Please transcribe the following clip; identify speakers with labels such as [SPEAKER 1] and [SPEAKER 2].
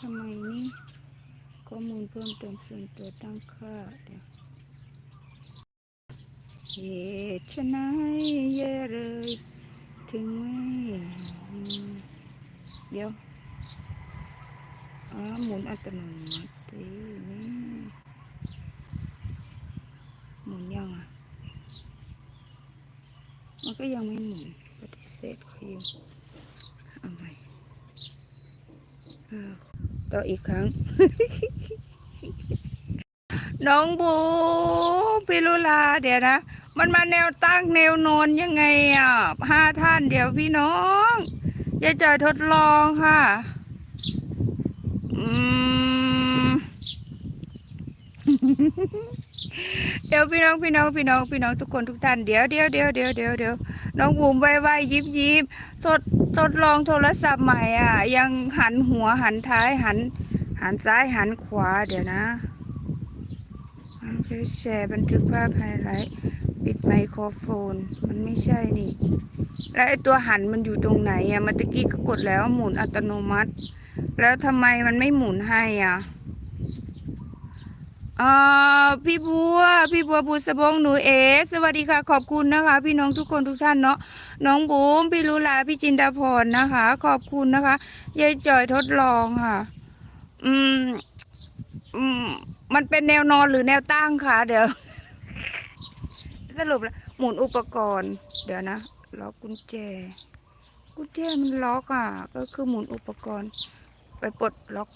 [SPEAKER 1] ทำไมนี่ ข้อมูลเพิ่มเติมส่วนตัวตั้งค่าเดี๋ยวเหตุไฉนแย่เลย ถึงไม่เดี๋ยวอ๋อหมุนอัตโนมัตินี่หมุนยังอะ มันก็ยังไม่หมุนปฏิเสธเขาอยู่เอาใหม่ อ่าต่ออีกครั้ง น้องบูพิรุลาเดี๋ยวนะ มันมาแนวตั้งแนวนอนยังไงอะห้าท่านเดี๋ยวพี่น้องยายจอยทดลองค่ะ อืม ดี๋ยวพี่น้องพี่น้องพี่น้องพี่น้องทุกคนทุกท่านเดี๋ยวเดี๋ยวเดี๋ยวเดี๋ยวเดี๋ยวเดี๋ยวน้องบูมไวไวยิบยิบทดทดลองโทรศัพท์ใหม่อะ ยังหันหัวหันท้ายหัน หันซ้ายหันขวาเดี๋ยวนะมันคือแชร์บันทึกภาพไฮไลท์ปิดไมโครโฟน มันไม่ใช่นี่ แล้วไอตัวหันมันอยู่ตรงไหนอะเมื่อตะกี้ก็กดแล้วหมุนอัตโนมัติ แล้วทำไมมันไม่หมุนให้อะ อ่าพี่บัว พี่บัวบุษบงหนูเอ สวัสดีค่ะ ขอบคุณนะคะ พี่น้องทุกคนทุกท่านเนาะน้องบูมพี่ลุลาพี่จินดาพรนะคะ ขอบคุณนะคะยายจอยทดลองค่ะ อืมอืมมันเป็นแนวนอนหรือแนวตั้งคะเดี๋ยวสรุปแล้วหมุนอุปกรณ์ เดี๋ยวนะล็อกกุญแจ กุญแจมันล็อกอะ ก็คือหมุนอุปกรณ์ ไปปลดล็อก